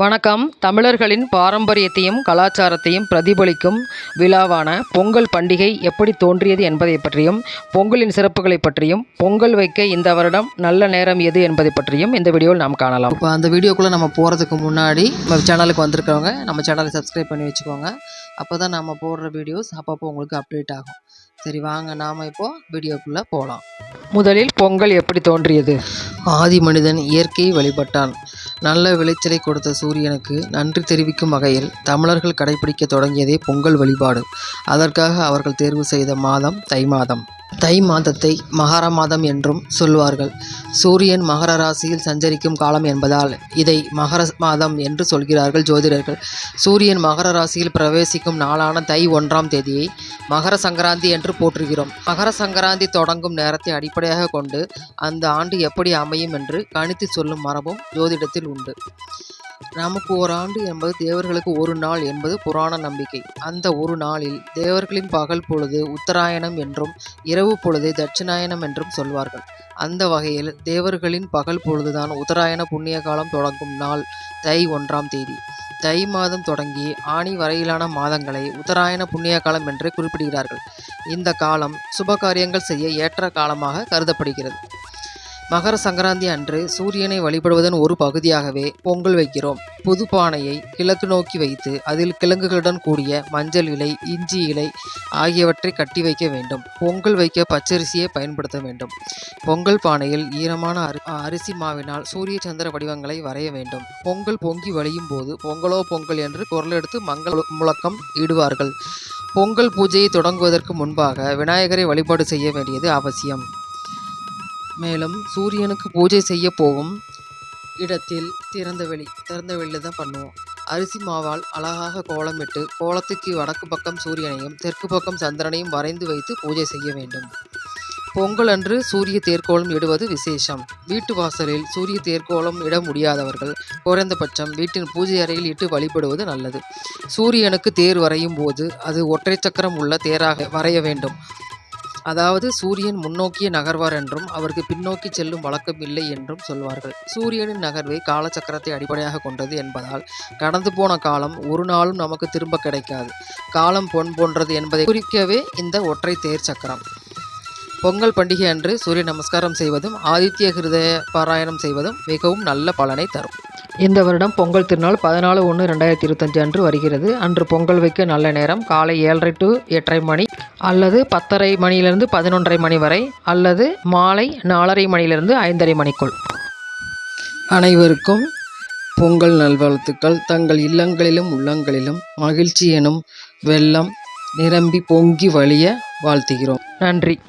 வணக்கம். தமிழர்களின் பாரம்பரியத்தையும் கலாச்சாரத்தையும் பிரதிபலிக்கும் விழாவான பொங்கல் பண்டிகை எப்படி தோன்றியது என்பதை பற்றியும் பொங்கலின் சிறப்புகளை பற்றியும் பொங்கல் வைக்க இந்த வருடம் நல்ல நேரம் எது என்பதை பற்றியும் இந்த வீடியோவில் நாம் காணலாம். இப்போ அந்த வீடியோக்குள்ளே நம்ம போகிறதுக்கு முன்னாடி நம்ம சேனலுக்கு வந்திருக்கவங்க நம்ம சேனலை சப்ஸ்கிரைப் பண்ணி வச்சுக்கோங்க. அப்போ தான் நம்ம போடுற வீடியோஸ் அப்பப்போ உங்களுக்கு அப்டேட் ஆகும். சரி வாங்க நாம் இப்போது வீடியோக்குள்ளே போகலாம் முதலில் பொங்கல் எப்படி தோன்றியது? ஆதி மனிதன் இயற்கையை வழிபட்டான். நல்ல விளைச்சலை கொடுத்த சூரியனுக்கு நன்றி தெரிவிக்கும் வகையில் தமிழர்கள் கடைபிடிக்க தொடங்கியதே பொங்கல் வழிபாடு. அதற்காக அவர்கள் தேர்வு செய்த மாதம் தை மாதம். தை மாதத்தை மகர மாதம் என்றும் சொல்வார்கள். சூரியன் மகர ராசியில் சஞ்சரிக்கும் காலம் என்பதால் இதை மகர மாதம் என்று சொல்கிறார்கள் ஜோதிடர்கள். சூரியன் மகர ராசியில் பிரவேசிக்கும் நாளான தை ஒன்றாம் தேதியை மகர சங்கராந்தி என்று போற்றுகிறோம். மகர சங்கராந்தி தொடங்கும் நேரத்தை அடிப்படையாக கொண்டு அந்த ஆண்டு எப்படி அமையும் என்று கணித்து சொல்லும் மரபும் ஜோதிடத்தில் உண்டு. நமக்கு ஓராண்டு என்பது தேவர்களுக்கு ஒரு நாள் என்பது புராண நம்பிக்கை. அந்த ஒரு நாளில் தேவர்களின் பகல் பொழுது உத்தராயணம் என்றும் இரவு பொழுது தட்சிணாயனம் என்றும் சொல்வார்கள். அந்த வகையில் தேவர்களின் பகல் பொழுதுதான் உத்தராயண புண்ணிய காலம் தொடங்கும் நாள் தை ஒன்றாம் தேதி. தை மாதம் தொடங்கி ஆணி வரையிலான மாதங்களை உத்தராயண புண்ணிய காலம் என்று குறிப்பிடுகிறார்கள். இந்த காலம் சுப காரியங்கள் செய்ய ஏற்ற காலமாக கருதப்படுகிறது. மகர சங்கராந்தி அன்று சூரியனை வழிபடுவதன் ஒரு பகுதியாகவே பொங்கல் வைக்கிறோம். புது பானையை கிழக்கு நோக்கி வைத்து அதில் கிழங்குகளுடன் கூடிய மஞ்சள் இலை இஞ்சி இலை ஆகியவற்றை கட்டி வைக்க வேண்டும். பொங்கல் வைக்க பச்சரிசியை பயன்படுத்த வேண்டும். பொங்கல் பானையில் ஈரமான அரி அரிசி மாவினால் சூரிய சந்திர வடிவங்களை வரைய வேண்டும். பொங்கல் பொங்கி வழியும் போது பொங்கலோ பொங்கல் என்று குரலெடுத்து மங்கள் முழக்கம் இடுவார்கள். பொங்கல் பூஜையை தொடங்குவதற்கு முன்பாக விநாயகரை வழிபாடு செய்ய வேண்டியது அவசியம். மேலும் சூரியனுக்கு பூஜை செய்ய போகும் இடத்தில் திறந்த வெளி திறந்த வெளியில் தான் பண்ணுவோம். அரிசி மாவால் அழகாக கோலமிட்டு கோலத்துக்கு வடக்கு பக்கம் சூரியனையும் தெற்கு பக்கம் சந்திரனையும் வரைந்து வைத்து பூஜை செய்ய வேண்டும். பொங்கல் அன்று சூரிய தேர்க்கோலம் இடுவது விசேஷம். வீட்டு வாசலில் சூரிய தேர்க்கோலம் இட முடியாதவர்கள் குறைந்தபட்சம் வீட்டின் பூஜை அறையில் இட்டு வழிபடுவது நல்லது. சூரியனுக்கு தேர் வரையும் போது அது ஒற்றை சக்கரம் உள்ள தேராக வரைய வேண்டும். அதாவது சூரியன் முன்னோக்கிய நகர்வார் என்றும் அவருக்கு பின்னோக்கி செல்லும் வழக்கம் இல்லை என்றும் சொல்வார்கள். சூரியனின் நகர்வை காலச்சக்கரத்தை அடிப்படையாக கொண்டது என்பதால் கடந்து போன காலம் ஒரு நாளும் நமக்கு திரும்ப கிடைக்காது. காலம் பொன் போன்றது என்பதை குறிக்கவே இந்த ஒற்றை தேர் சக்கரம். பொங்கல் பண்டிகை அன்று சூரிய நமஸ்காரம் செய்வதும் ஆதித்ய ஹிருதய பாராயணம் செய்வதும் மிகவும் நல்ல பலனை தரும். இந்த வருடம் பொங்கல் திருநாள் பதினாலு ஒன்று ரெண்டாயிரத்தி இருபத்தஞ்சு அன்று வருகிறது. அன்று பொங்கல் வைக்க நல்ல நேரம். காலை ஏழரை டு எட்டரை மணி அல்லது பத்தரை மணியிலிருந்து பதினொன்றரை மணி வரை அல்லது மாலை நாலரை மணியிலிருந்து ஐந்தரை மணிக்குள். அனைவருக்கும் பொங்கல் நல்வாழ்த்துக்கள். தங்கள் இல்லங்களிலும் உள்ளங்களிலும் மகிழ்ச்சி எனும் வெள்ளம் நிரம்பி பொங்கி வழிய வாழ்த்துகிறோம். நன்றி.